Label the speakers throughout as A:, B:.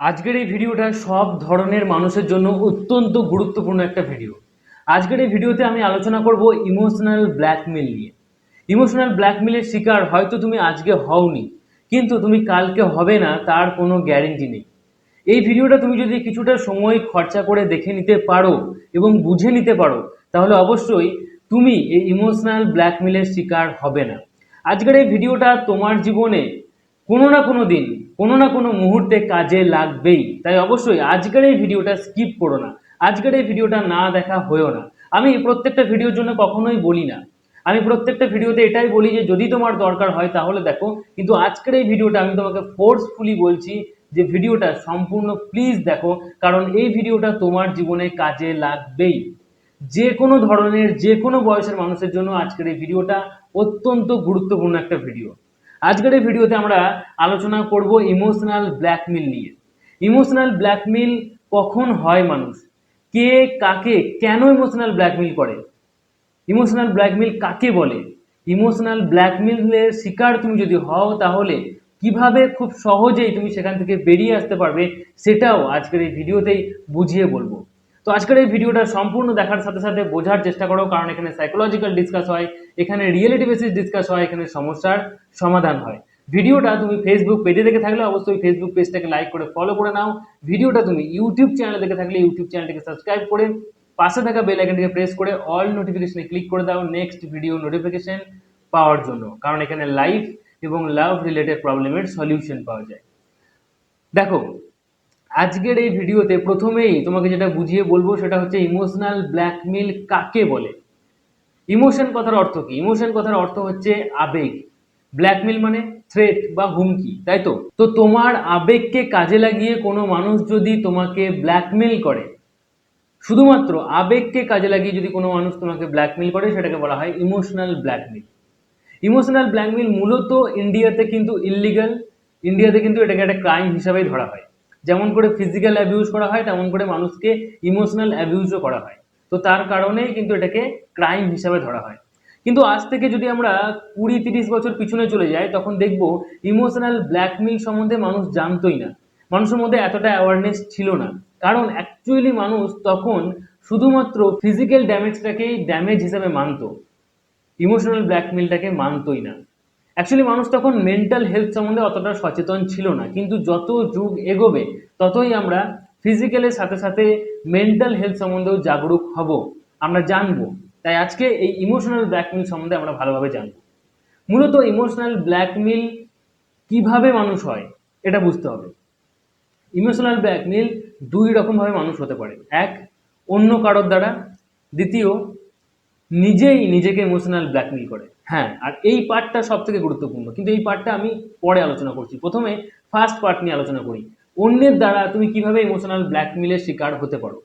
A: আজকের এই ভিডিওটা সব ধরনের মানুষের জন্য অত্যন্ত গুরুত্বপূর্ণ একটা ভিডিও। আজকের এই ভিডিওতে আমি আলোচনা করব ইমোশনাল ব্ল্যাকমেল নিয়ে। ইমোশনাল ব্ল্যাকমেলের শিকার হয়তো তুমি আজকে হওনি, কিন্তু তুমি কালকে হবে না, তার কোনো গ্যারেন্টি নেই। এই ভিডিওটা তুমি যদি কিছুটা সময় খরচা করে দেখে নিতে পারো এবং বুঝে নিতে পারো, তাহলে অবশ্যই তুমি এই ইমোশনাল ব্ল্যাকমেলের শিকার হবে না। আজকের এই ভিডিওটা তোমার জীবনে কোনো না কোনো দিন, কোনো না কোনো মুহূর্তে কাজে লাগবেই। তাই অবশ্যই আজকের এই ভিডিওটা স্কিপ করো না। আজকের এই ভিডিওটা না দেখা হয়েও না। আমি প্রত্যেকটা ভিডিওর জন্য কখনোই বলি না। আমি প্রত্যেকটা ভিডিওতে এটাই বলি যে, যদি তোমার দরকার হয় তাহলে দেখো, কিন্তু আজকের এই ভিডিওটা আমি তোমাকে ফোর্সফুলি বলছি যে, ভিডিওটা সম্পূর্ণ প্লিজ দেখো, কারণ এই ভিডিওটা তোমার জীবনে কাজে লাগবেই। যে কোনো ধরনের যে কোনো বয়সের মানুষের জন্য আজকের এই ভিডিওটা অত্যন্ত গুরুত্বপূর্ণ একটা ভিডিও। আজকের এই ভিডিওতে আমরা আলোচনা করব ইমোশনাল ব্ল্যাকমেল নিয়ে। ইমোশনাল ব্ল্যাকমেল কখন হয় মানুষ? কে, কাকে, কেন ইমোশনাল ব্ল্যাকমেল করে? ইমোশনাল ব্ল্যাকমেল কাকে বলে? ইমোশনাল ব্ল্যাকমেলের শিকার তুমি যদি হও তাহলে কীভাবে খুব সহজেই তুমি সেখান থেকে বেরিয়ে আসতে পারবে সেটাও আজকের এই ভিডিওতেই বুঝিয়ে বলব। তো আজকের এই ভিডিওটা সম্পূর্ণ দেখার সাথে সাথে বোঝার চেষ্টা করো, কারণ এখানে সাইকোলজিক্যাল ডিসকাস হয়, এখানে রিয়েলিটি বেসিস ডিসকাস হয়, এখানে সমস্যার সমাধান হয়। ভিডিওটা তুমি ফেসবুক পেজে দেখে থাকলে অবশ্যই ফেসবুক পেজটাকে লাইক করে ফলো করে নাও। ভিডিওটা তুমি ইউটিউব চ্যানেলে দেখে থাকলে ইউটিউব চ্যানেলটাকে সাবস্ক্রাইব করে, পাশে থাকা বেল আইকনটিকে প্রেস করে অল নোটিফিকেশনে ক্লিক করে দাও নেক্সট ভিডিও নোটিফিকেশন পাওয়ার জন্য। কারণ এখানে লাইফ এবং লাভ রিলেটেড প্রবলেমের সলিউশন পাওয়া যায়। দেখো আজকের এই ভিডিওতে প্রথমেই তোমাকে যেটা বুঝিয়ে বলব সেটা হচ্ছে ইমোশনাল ব্ল্যাকমেল কাকে বলে? ইমোশন কথার অর্থ কি? ইমোশন কথার অর্থ হচ্ছে আবেগ। ব্ল্যাকমেল মানে থ্রেট বা হুমকি, তাই তো? তো তোমার আবেগকে কাজে লাগিয়ে কোনো মানুষ যদি তোমাকে ব্ল্যাকমেল করে, শুধুমাত্র আবেগকে কাজে লাগিয়ে যদি কোনো মানুষ তোমাকে ব্ল্যাকমেল করে, সেটাকে বলা হয় ইমোশনাল ব্ল্যাকমেল ইমোশনাল ব্ল্যাকমেল মূলত ইন্ডিয়াতে কিন্তু ইললিগাল ইন্ডিয়াতে কিন্তু এটাকে একটা ক্রাইম হিসাবেই ধরা হয়। যেমন করে ফিজিক্যাল অ্যাবিউজ করা হয়, তেমন করে মানুষকে ইমোশনাল অ্যাবিউজও করা হয়। তো তার কারণেই কিন্তু এটাকে ক্রাইম হিসাবে ধরা হয়। কিন্তু আজ থেকে যদি আমরা কুড়ি তিরিশ বছর পিছনে চলে যাই, তখন দেখব ইমোশনাল ব্ল্যাকমেল সম্বন্ধে মানুষ জানতোই না। মানুষের মধ্যে এতটা অ্যাওয়ারনেস ছিল না। কারণ অ্যাকচুয়ালি মানুষ তখন শুধুমাত্র ফিজিক্যাল ড্যামেজটাকেই ড্যামেজ হিসাবে মানতো। ইমোশনাল ব্ল্যাকমেলটাকে মানতোই না। অ্যাকচুয়ালি মানুষ তখন মেন্টাল হেলথ সম্বন্ধে অতটা সচেতন ছিল না। কিন্তু যত যুগ এগোবে, ততই আমরা ফিজিক্যালের সাথে সাথে মেন্টাল হেলথ সম্বন্ধেও জাগরুক হব। আমরা জানব। তাই আজকে এই ইমোশনাল ব্ল্যাকমেল সম্বন্ধে আমরা ভালোভাবে জানব। মূলত ইমোশনাল ব্ল্যাকমেল কীভাবে মানুষ হয়, এটা বুঝতে হবে। ইমোশনাল ব্ল্যাকমেল দুই রকমভাবে মানুষ হতে পারে। এক, অন্য কারোর দ্বারা। দ্বিতীয় নিজেই নিজেকে ইমোশনাল ব্ল্যাকমেল করে। হ্যাঁ আর এই পার্টটা সব থেকে গুরুত্বপূর্ণ। কিন্তু এই পার্টটা আমি পরে আলোচনা করছি। প্রথমে ফার্স্ট পার্ট নিয়ে আলোচনা করি। অন্যের দ্বারা তুমি কীভাবে ইমোশনাল ব্ল্যাকমেলের শিকার হতে পারো?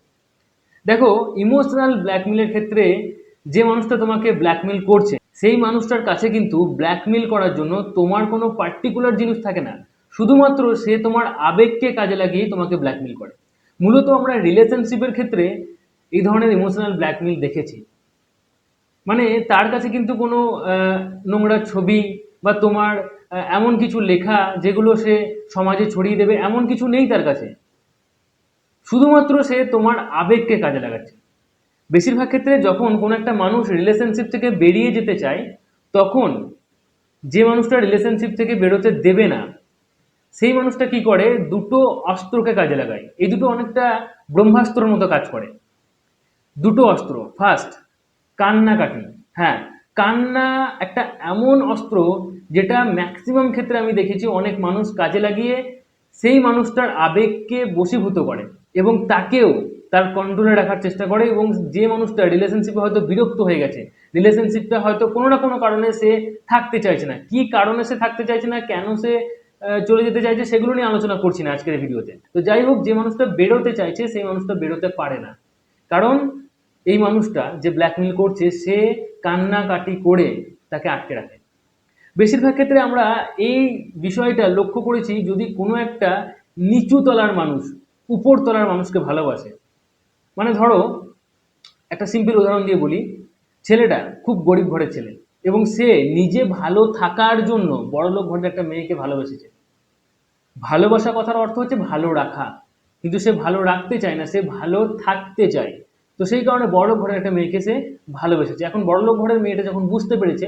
A: দেখো ইমোশনাল ব্ল্যাকমেলের ক্ষেত্রে যে মানুষটা তোমাকে ব্ল্যাকমেল করছে, সেই মানুষটার কাছে কিন্তু ব্ল্যাকমেল করার জন্য তোমার কোনো পার্টিকুলার জিনিস থাকে না। শুধুমাত্র সে তোমার আবেগকে কাজে লাগিয়ে তোমাকে ব্ল্যাকমেল করে। মূলত আমরা রিলেশনশিপের ক্ষেত্রে এই ধরনের ইমোশনাল ব্ল্যাকমেল দেখেছি। মানে তার কাছে কিন্তু কোনো নোংরা ছবি বা তোমার এমন কিছু লেখা যেগুলো সে সমাজে ছড়িয়ে দেবে, এমন কিছু নেই তার কাছে। শুধুমাত্র সে তোমার আবেগকে কাজে লাগাচ্ছে। বেশিরভাগ ক্ষেত্রে যখন কোনো একটা মানুষ রিলেশনশিপ থেকে বেরিয়ে যেতে চায়, তখন যে মানুষটা রিলেশনশিপ থেকে বেরোতে দেবে না, সেই মানুষটা কি করে? দুটো অস্ত্রকে কাজে লাগায়। এই দুটো অনেকটা ব্রহ্মাস্ত্রর মতো কাজ করে। দুটো অস্ত্র। ফার্স্ট কান্নাকাটি। হ্যাঁ কান্না একটা এমন অস্ত্র যেটা ম্যাক্সিমাম ক্ষেত্রে আমি দেখেছি অনেক মানুষ কাজে লাগিয়ে সেই মানুষটার আবেগকে বশীভূত করে এবং তাকেও তার কন্ট্রোলে রাখার চেষ্টা করে এবং যে মানুষটা রিলেশনশিপে হয়তো বিরক্ত হয়ে গেছে রিলেশনশিপটা হয়তো কোনো না কোনো কারণে সে থাকতে চাইছে না। কি কারণে সে থাকতে চাইছে না, কেন সে চলে যেতে চাইছে সেগুলো নিয়ে আলোচনা করছি না আজকের ভিডিওতে। তো যাই হোক, যে মানুষটা বেরোতে চাইছে সেই মানুষটা বেরোতে পারে না। কারণ এই মানুষটা যে ব্ল্যাকমেল করছে, সে কান্নাকাটি করে তাকে আটকে রাখে। বেশিরভাগ ক্ষেত্রে আমরা এই বিষয়টা লক্ষ্য করেছি যদি কোনো একটা নিচু তলার মানুষ, উপর তলার মানুষকে ভালোবাসে। মানে ধরো, একটা সিম্পল উদাহরণ দিয়ে বলি, ছেলেটা খুব গরিব ঘরের ছেলে এবং সে নিজে ভালো থাকার জন্য বড়লোক ঘরের একটা মেয়েকে ভালোবেসেছে। ভালোবাসা কথার অর্থ হচ্ছে ভালো রাখা। কিন্তু সে ভালো রাখতে চায় না, সে ভালো থাকতে চায়। তো সেই কারণে বড়লোক ঘরের একটা মেয়েকে সে ভালোবেসেছে। এখন বড়লোক ঘরের মেয়েটা যখন বুঝতে পেরেছে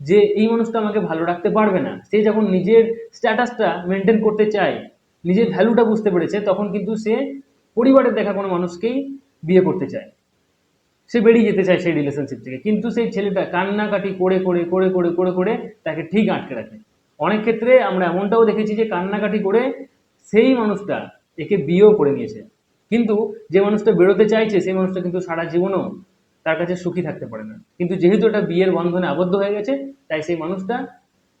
A: যে এই মানুষটা আমাকে ভালো রাখতে পারবে না, সে যখন নিজের স্ট্যাটাসটা মেনটেন করতে চায়, নিজের ভ্যালুটা বুঝতে পেরেছে, তখন কিন্তু সে পরিবারের দেখা কোনো মানুষকেই বিয়ে করতে চায়। সে বেরিয়ে যেতে চায় সেই রিলেশনশিপ থেকে। কিন্তু সেই ছেলেটা কান্নাকাটি করে করে করে করে করে করে তাকে ঠিক আটকে রাখে। অনেক ক্ষেত্রে আমরা এমনটাও দেখেছি যে কান্নাকাটি করে সেই মানুষটা একে বিয়েও করে নিয়েছে। কিন্তু যে মানুষটা বেরোতে চাইছে, সেই মানুষটা কিন্তু সারা জীবনও তার কাছে সুখী থাকতে পারে না। কিন্তু যেহেতু এটা বিয়ের বন্ধনে আবদ্ধ হয়ে গেছে, তাই সেই মানুষটা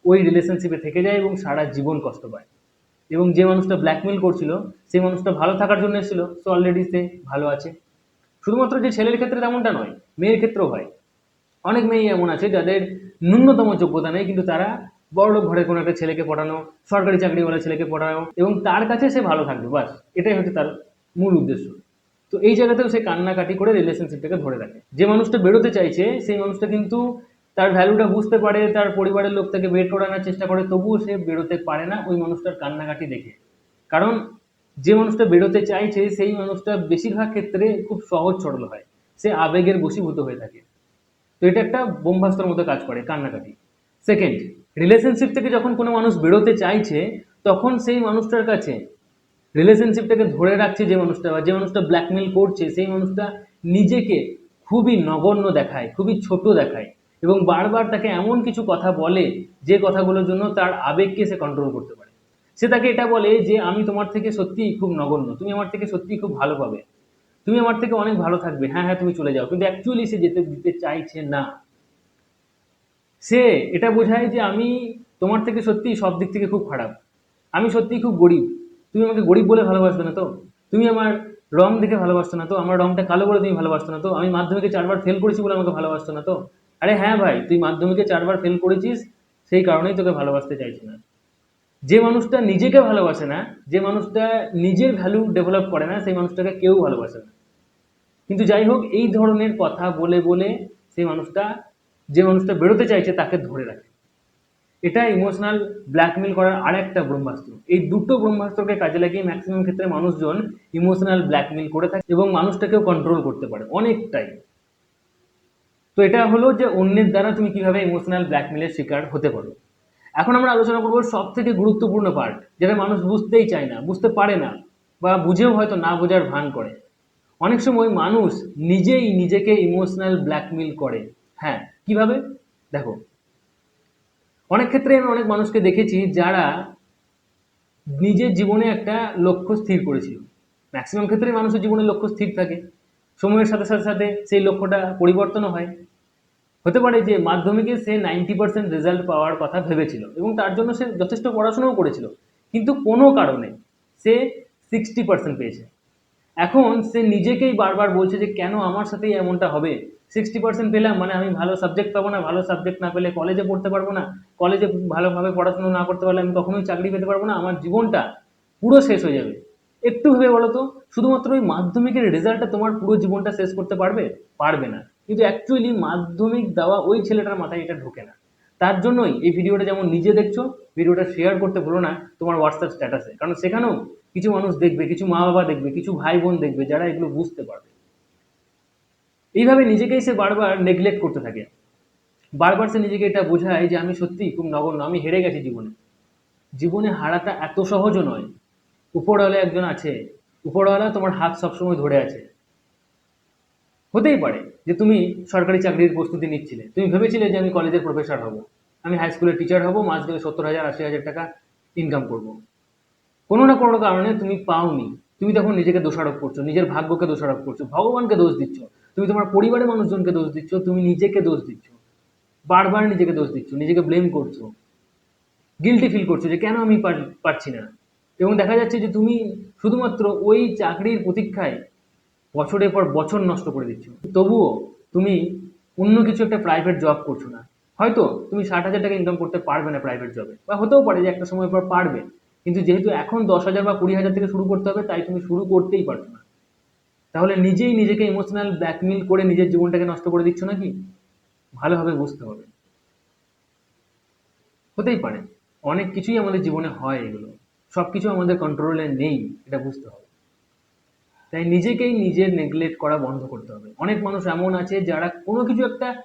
A: ওই রিলেশনশিপে থেকে যায় এবং সারা জীবন কষ্ট পায়। এবং যে মানুষটা ব্ল্যাকমেল করছিল, সেই মানুষটা ভালো থাকার জন্য এসেছিল সে অলরেডি সে ভালো আছে। শুধুমাত্র যে ছেলের ক্ষেত্রে তেমনটা নয়, মেয়ের ক্ষেত্রেও হয়। অনেক মেয়ে এমন আছে, যাদের ন্যূনতম যোগ্যতা নেই, কিন্তু তারা বড় ঘরের কোনো একটা ছেলেকে পড়ানো, সরকারি চাকরিওয়ালা ছেলেকে পড়ানো, এবং তার কাছে সে ভালো থাকবে, বাস। এটাই হচ্ছে তার মূল উদ্দেশ্য। তো এই জায়গাতেও সে কান্নাকাটি করে রিলেশনশিপটাকে ধরে রাখে। যে মানুষটা বেরোতে চাইছে, সেই মানুষটা কিন্তু তার ভ্যালুটা বুঝতে পারে, তার পরিবারের লোক তাকে বের করানোর চেষ্টা করে, তবুও সে বেরোতে পারে না ওই মানুষটার কান্নাকাটি দেখে। কারণ যে মানুষটা বেরোতে চাইছে, সেই মানুষটা বেশিরভাগ ক্ষেত্রে খুব সহজ সরল হয়। সে আবেগের বশীভূত হয়ে থাকে। তো এটা একটা বোম্বাস্তর মতো কাজ করে, কান্নাকাটি। সেকেন্ড রিলেশনশিপ থেকে যখন কোনো মানুষ বেরোতে চাইছে, তখন সেই মানুষটার কাছে রিলেশনশিপটাকে ধরে রাখছে যে মানুষটা বা যে মানুষটা ব্ল্যাকমেল করছে, সেই মানুষটা নিজেকে খুবই নগণ্য দেখায়, খুবই ছোট দেখায় এবং বারবার তাকে এমন কিছু কথা বলে যে কথাগুলোর জন্য তার আবেগকে সে কন্ট্রোল করতে পারে। সে তাকে এটা বলে যে, আমি তোমার থেকে সত্যিই খুব নগণ্য, তুমি আমার থেকে সত্যিই খুব ভালো পাবে, তুমি আমার থেকে অনেক ভালো থাকবে হ্যাঁ হ্যাঁ তুমি চলে যাও। কিন্তু অ্যাকচুয়ালি সে যেতে দিতে চাইছে না। সে এটা বোঝায় যে, আমি তোমার থেকে সত্যিই সব দিক থেকে খুব খারাপ, আমি সত্যিই খুব গরিব তুমি আমাকে গরিব বলে ভালোবাসবে না তো? তুমি আমার রং দেখে ভালোবাসতো না তো? আমার রংটা কালো বলে তুমি ভালোবাসতো না তো? আমি মাধ্যমিকে চারবার ফেল করেছি বলে আমাকে ভালোবাসতো না তো? আরে হ্যাঁ ভাই, তুই মাধ্যমিকে চারবার ফেল করেছিস, সেই কারণেই তোকে ভালোবাসতে চাইছি না। যে মানুষটা নিজেকে ভালোবাসে না, যে মানুষটা নিজের ভ্যালু ডেভেলপ করে না, সেই মানুষটাকে কেউ ভালোবাসে না। কিন্তু যাই হোক, এই ধরনের কথা বলে বলে সেই মানুষটা, যে মানুষটা বেরোতে চাইছে তাকে ধরে রাখে। এটা ইমোশনাল ব্ল্যাকমেল করার আরেকটা ব্রহ্মাস্ত্র। এই দুটো ব্রহ্মাস্ত্রকে কাজে লাগিয়ে ম্যাক্সিমাম ক্ষেত্রে মানুষজন ইমোশনাল ব্ল্যাকমেল করে থাকে এবং মানুষটাকেও কন্ট্রোল করতে পারে, অনেকটাই। তো এটা হলো যে অন্যের দ্বারা তুমি কীভাবে ইমোশনাল ব্ল্যাকমেলের শিকার হতে পারো। এখন আমরা আলোচনা করব সব থেকে গুরুত্বপূর্ণ পার্ট যেটা মানুষ বুঝতেই চায় না, বুঝতে পারে না বা বুঝেও হয়তো না বোঝার ভান করে। অনেক সময় মানুষ নিজেই নিজেকে ইমোশনাল ব্ল্যাকমেল করে। হ্যাঁ কীভাবে? দেখো অনেক ক্ষেত্রে আমি অনেক মানুষকে দেখেছি যারা নিজের জীবনে একটা লক্ষ্য স্থির করেছিল। ম্যাক্সিমাম ক্ষেত্রে মানুষের জীবনে লক্ষ্য স্থির থাকে। সময়ের সাথে সাথে সাথে সেই লক্ষ্যটা পরিবর্তনও হয়। হতে পারে যে মাধ্যমিকে সে নাইনটি পার্সেন্ট রেজাল্ট পাওয়ার কথা ভেবেছিল এবং তার জন্য সে যথেষ্ট পড়াশোনাও করেছিল। কিন্তু কোনো কারণে সে সিক্সটি পার্সেন্ট পেয়েছে। এখন সে নিজেকেই বারবার বলছে যে কেন আমার সাথেই এমনটা হবে? সিক্সটি পার্সেন্ট পেলাম মানে আমি ভালো সাবজেক্ট পাবো না, ভালো সাবজেক্ট না পেলে কলেজে পড়তে পারব না। কলেজে ভালোভাবে পড়াশোনা না করতে পারলে আমি কখনোই চাকরি পেতে পারব না, আমার জীবনটা পুরো শেষ হয়ে যাবে। একটু ভেবে বলো তো, শুধুমাত্র ওই মাধ্যমিকের রেজাল্টটা তোমার পুরো জীবনটা শেষ করতে পারবে? পারবে না। কিন্তু অ্যাকচুয়ালি মাধ্যমিক দেওয়া ওই ছেলেটার মাথায় এটা ঢোকে না। তার জন্যই এই ভিডিওটা যেমন নিজে দেখছ, ভিডিওটা শেয়ার করতে ভুলো না, তোমার হোয়াটসঅ্যাপ স্ট্যাটাসে কারণ সেখানেও কিছু মানুষ দেখবে, কিছু মা বাবা দেখবে, কিছু ভাই বোন দেখবে, যারা এগুলো বুঝতে পারবে। এইভাবে নিজেকেই সে বারবার নেগলেক্ট করতে থাকে। বারবার সে নিজেকে এটা বোঝায় যে আমি সত্যিই খুব নগণ্য, আমি হেরে গেছি জীবনে। জীবনে হারাটা এত সহজও নয়। উপরওয়ালা একজন আছে উপরওয়ালা তোমার হাত সবসময় ধরে আছে। হতেই পারে যে তুমি সরকারি চাকরির প্রস্তুতি নিচ্ছিলে। তুমি ভেবেছিলে যে আমি কলেজের প্রফেসর হব। আমি হাই স্কুলের টিচার হব, মাস গেলে সত্তর হাজার, আশি হাজার টাকা ইনকাম করব। কোনো না কোনো কারণে তুমি পাওনি। তুমি তখন নিজেকে দোষারোপ করছ, নিজের ভাগ্যকে দোষারোপ করছ, ভগবানকে দোষ দিচ্ছ। তুমি তোমার পরিবারের মানুষজনকে দোষ দিচ্ছ, তুমি নিজেকে দোষ দিচ্ছ, বারবার নিজেকে দোষ দিচ্ছ, নিজেকে ব্লেম করছ গিলটি ফিল করছ যে কেন আমি পার- পারছি না? এবং দেখা যাচ্ছে যে তুমি শুধুমাত্র ওই চাকরির প্রতীক্ষায় বছরের পর বছর নষ্ট করে দিচ্ছ। তবুও তুমি অন্য কিছু একটা প্রাইভেট জব করছ না। হয়তো তুমি ষাট হাজার টাকা ইনকাম করতে পারবে না প্রাইভেট জবে বা হতেও পারে যে একটা সময় পর পারবে। কিন্তু যেহেতু এখন দশ হাজার বা কুড়ি হাজার থেকে শুরু করতে হবে, তাই তুমি শুরু করতেই পারছ না। তাহলে নিজেই নিজেকে ইমোশনাল ব্ল্যাকমেল করে নিজের জীবনটাকে নষ্ট করে দিচ্ছ নাকি? ভালোভাবে বুঝতে হবে। হতেই পারে। অনেক কিছুই আমাদের জীবনে হয় এগুলো। সব কিছু আমাদের কন্ট্রোলে নেই, এটা বুঝতে হবে। তাই নিজেকেই নিজের নেগলেক্ট করা বন্ধ করতে হবে। অনেক মানুষ এমন আছে যারা কোনো কিছু একটা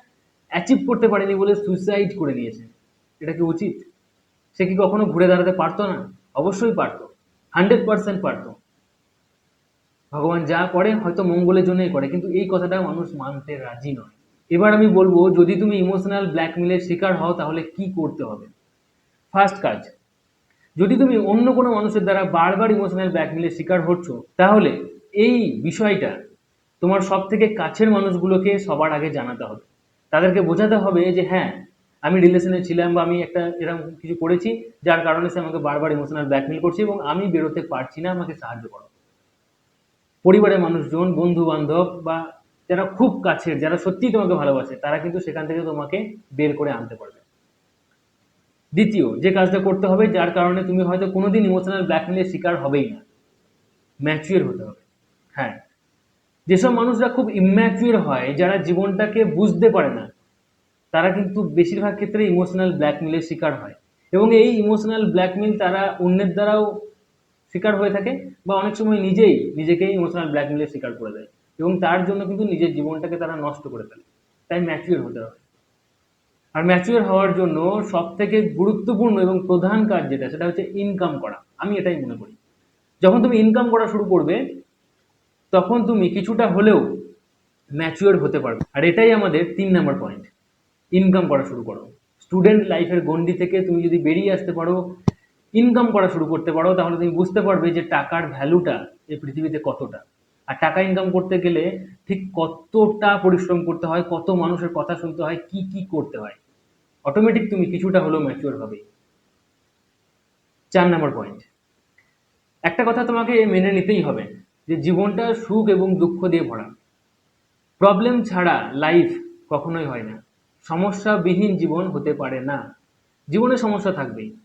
A: অ্যাচিভ করতে পারেনি বলে সুইসাইড করে নিয়েছে এটা কি উচিত? সে কি কখনো ঘুরে দাঁড়াতে পারতো না? অবশ্যই পারতো। হান্ড্রেড পার্সেন্ট পারতো। ভগবান যা করে, হয়তো মঙ্গলের জন্যই করে, কিন্তু এই কথাটা মানুষ মানতে রাজি নয়। এবার আমি বলব, যদি তুমি ইমোশনাল ব্ল্যাকমেলের শিকার হও, তাহলে কি করতে হবে? ফার্স্ট কাজ, যদি তুমি অন্য কোনো মানুষের দ্বারা বারবার ইমোশনাল ব্ল্যাকমেলের শিকার হচ্ছ, তাহলে এই বিষয়টা তোমার সব থেকে কাছের মানুষগুলোকে সবার আগে জানাতে হবে। তাদেরকে বোঝাতে হবে যে হ্যাঁ আমি রিলেশনে ছিলাম বা আমি একটা এরকম কিছু করেছি, যার কারণে সে আমাকে বারবার ইমোশনাল ব্ল্যাকমেল করছে এবং আমি বেরোতে পারছি না, আমাকে সাহায্য করো। পরিবারের মানুষজন বন্ধু বান্ধব বা যারা খুব কাছের, যারা সত্যিই তোমাকে ভালোবাসে, তারা কিন্তু সেখান থেকে তোমাকে বের করে আনতে পারবে। দ্বিতীয়, যে কাজটা করতে হবে, যার কারণে তুমি হয়তো কোনোদিন ইমোশনাল ব্ল্যাকমেলের শিকার হবেই না। ম্যাচুয়ার হতে হবে। হ্যাঁ। যেসব মানুষরা খুব ইম্যাচুয়ার হয়, যারা জীবনটাকে বুঝতে পারে না, তারা কিন্তু বেশিরভাগ ক্ষেত্রে ইমোশনাল ব্ল্যাকমেলের শিকার হয়। এবং এই ইমোশনাল ব্ল্যাকমেল তারা অন্যের দ্বারাও শিকার হয়ে থাকে বা অনেক সময় নিজেই নিজেকেই ইমোশনাল ব্ল্যাকমেলের শিকার করে দেয় এবং তার জন্য কিন্তু নিজের জীবনটাকে তারা নষ্ট করে ফেলে। তাই ম্যাচুয়ার হতে হবে। আর ম্যাচুয়ার হওয়ার জন্য সব থেকে গুরুত্বপূর্ণ এবং প্রধান কাজ যেটা, সেটা হচ্ছে ইনকাম করা। আমি এটাই মনে করি। যখন তুমি ইনকাম করা শুরু করবে, তখন তুমি কিছুটা হলেও ম্যাচুয়ার হতে পারবে। আর এটাই আমাদের তিন নম্বর পয়েন্ট ইনকাম করা শুরু করো। স্টুডেন্ট লাইফের গন্ডি থেকে তুমি যদি বেরিয়ে আসতে পারো ইনকাম করা শুরু করতে পারো, তাহলে তুমি বুঝতে পারবে যে টাকার ভ্যালুটা এই পৃথিবীতে কতটা। আর টাকা ইনকাম করতে গেলে ঠিক কতটা পরিশ্রম করতে হয়, কত মানুষের কথা শুনতে হয়, কি কি করতে হয়। অটোমেটিক তুমি কিছুটা হলেও ম্যাচিওর হবে। চার নম্বর পয়েন্ট একটা কথা তোমাকে মেনে নিতেই হবে যে জীবনটা সুখ এবং দুঃখ দিয়ে ভরা। প্রবলেম ছাড়া লাইফ কখনোই হয় না। সমস্যাবিহীন জীবন হতে পারে না। জীবনে সমস্যা থাকবেই।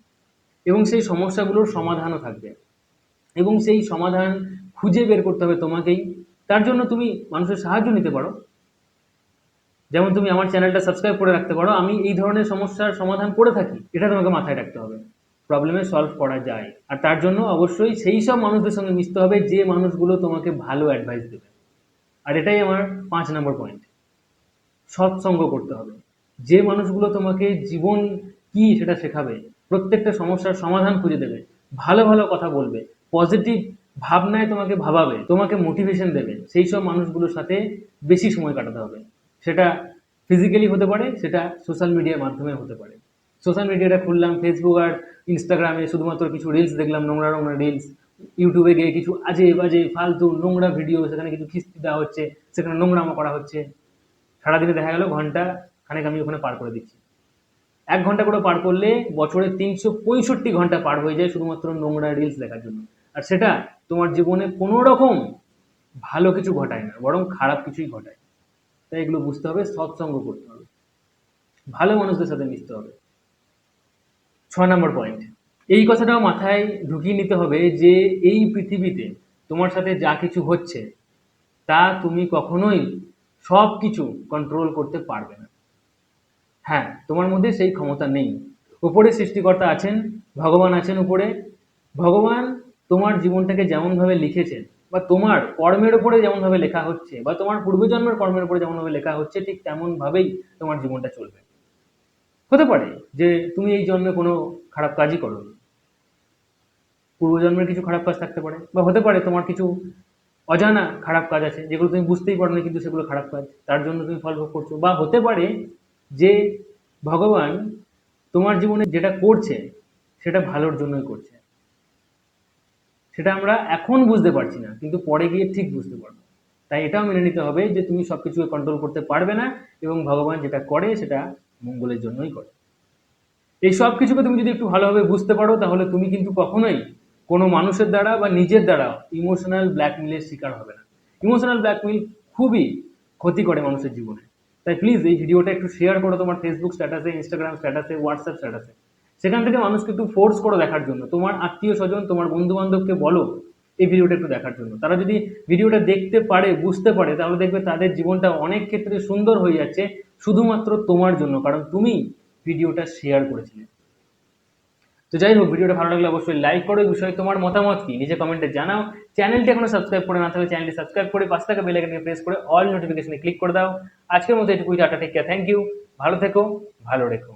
A: এবং সেই সমস্যাগুলোর সমাধানও থাকবে। এবং সেই সমাধান খুঁজে বের করতে হবে তোমাকেই। তার জন্য তুমি মানুষের সাহায্য নিতে পারো। যেমন তুমি আমার চ্যানেলটা সাবস্ক্রাইব করে রাখতে পারো। আমি এই ধরনের সমস্যার সমাধান করে থাকি, এটা তোমাকে মাথায় রাখতে হবে। প্রবলেমে সলভ করা যায়। আর তার জন্য অবশ্যই সেই সব মানুষদের সঙ্গে মিশতে হবে, যে মানুষগুলো তোমাকে ভালো অ্যাডভাইস দেবে। আর এটাই আমার পাঁচ নম্বর পয়েন্ট সৎসঙ্গ করতে হবে। যে মানুষগুলো তোমাকে জীবন কি সেটা শেখাবে প্রত্যেকটা সমস্যার সমাধান খুঁজে দেবে, ভালো ভালো কথা বলবে পজিটিভ ভাবনায় তোমাকে ভাবাবে, তোমাকে মোটিভেশন দেবে, সেই সব মানুষগুলোর সাথে বেশি সময় কাটাতে হবে। সেটা ফিজিক্যালি হতে পারে, সেটা সোশ্যাল মিডিয়ার মাধ্যমে হতে পারে। সোশ্যাল মিডিয়াটা খুললাম ফেসবুক আর ইনস্টাগ্রামে শুধুমাত্র কিছু রিলস দেখলাম, নোংরা নোংরা রিলস ইউটিউবে গিয়ে কিছু আজে বাজে, ফালতু, নোংরা ভিডিও সেখানে কিছু খিস্তি দেওয়া হচ্ছে, সেখানে নোংরামো করা হচ্ছে। সারাদিনে দেখা গেল ঘণ্টা খানেক আমি ওখানে পার করে দিচ্ছি। এক ঘণ্টা করে পার করলে বছরে তিনশো পঁয়ষট্টি ঘণ্টা পার হয়ে যায় শুধুমাত্র নোংরা রিলস দেখার জন্য। আর সেটা তোমার জীবনে কোনো রকম ভালো কিছু ঘটায় না, বরং খারাপ কিছুই ঘটায়। তাই এগুলো বুঝতে হবে, সৎসঙ্গ করতে হবে। ভালো মানুষদের সাথে মিশতে হবে। ছ নম্বর পয়েন্ট এই কথাটাও মাথায় ঢুকিয়ে নিতে হবে যে এই পৃথিবীতে তোমার সাথে যা কিছু হচ্ছে, তা তুমি কখনোই সব কিছু কন্ট্রোল করতে পারবে না। হ্যাঁ তোমার মধ্যে সেই ক্ষমতা নেই। উপরে সৃষ্টিকর্তা আছেন, ভগবান আছেন উপরে। ভগবান তোমার জীবনটাকে যেমনভাবে লিখেছেন, বা তোমার কর্মের উপরে যেমনভাবে লেখা হচ্ছে, বা তোমার পূর্বজন্মের কর্মের উপরে যেমনভাবে লেখা হচ্ছে, ঠিক তেমনভাবেই তোমার জীবনটা চলবে। হতে পারে যে তুমি এই জন্মে কোনো খারাপ কাজই করো পূর্বজন্মের কিছু খারাপ কাজ থাকতে পারে, বা হতে পারে তোমার কিছু অজানা খারাপ কাজ আছে, যেগুলো তুমি বুঝতেই পারো না কিন্তু সেগুলো খারাপ কাজ, তার জন্য তুমি ফল ভোগ করছ, বা হতে পারে যে ভগবান তোমার জীবনে যেটা করছে, সেটা ভালোর জন্যই করছে। সেটা আমরা এখন বুঝতে পারছি না, কিন্তু পরে গিয়ে ঠিক বুঝতে পারব। তাই এটাও মেনে নিতে হবে যে তুমি সব কিছুকে কন্ট্রোল করতে পারবে না এবং ভগবান যেটা করে, সেটা মঙ্গলের জন্যই করে। এই সব কিছুকে তুমি যদি একটু ভালোভাবে বুঝতে পারো, তাহলে তুমি কিন্তু কখনোই কোনো মানুষের দ্বারা বা নিজের দ্বারা ইমোশনাল ব্ল্যাকমেলের শিকার হবে না। ইমোশনাল ব্ল্যাকমেল খুবই ক্ষতি করে মানুষের জীবনে। তাই প্লিজ এই ভিডিওটা একটু শেয়ার করো তোমার ফেসবুক স্ট্যাটাসে ইনস্টাগ্রাম স্ট্যাটাসে হোয়াটসঅ্যাপ স্ট্যাটাসে সেখান থেকে মানুষকে একটু ফোর্স করো দেখার জন্য। তোমার আত্মীয় স্বজন, তোমার বন্ধু বান্ধবকে বলো এই ভিডিওটা একটু দেখার জন্য। তারা যদি ভিডিওটা দেখতে পারে, বুঝতে পারে, তাহলে দেখবে তাদের জীবনটা অনেক ক্ষেত্রে সুন্দর হয়ে যাচ্ছে, শুধুমাত্র তোমার জন্য। কারণ তুমি ভিডিওটা শেয়ার করেছিলে। তো যাই হোক ভিডিওটা ভালো লাগলে অবশ্যই লাইক করো। এই বিষয়ে তোমার মতামত কি? নিজে কমেন্টে জানাও। চ্যানেলটি এখনও সাবস্ক্রাইব করে না থাকলে চ্যানেলটি সাবস্ক্রাইব করে পাশে থাকা বেল আইকনকে প্রেস করে অল নোটিফিকেশনে ক্লিক করে দাও। আজকের মতো এটুকুই, tata take care thank you ভালো থেকো, ভালো রেখো।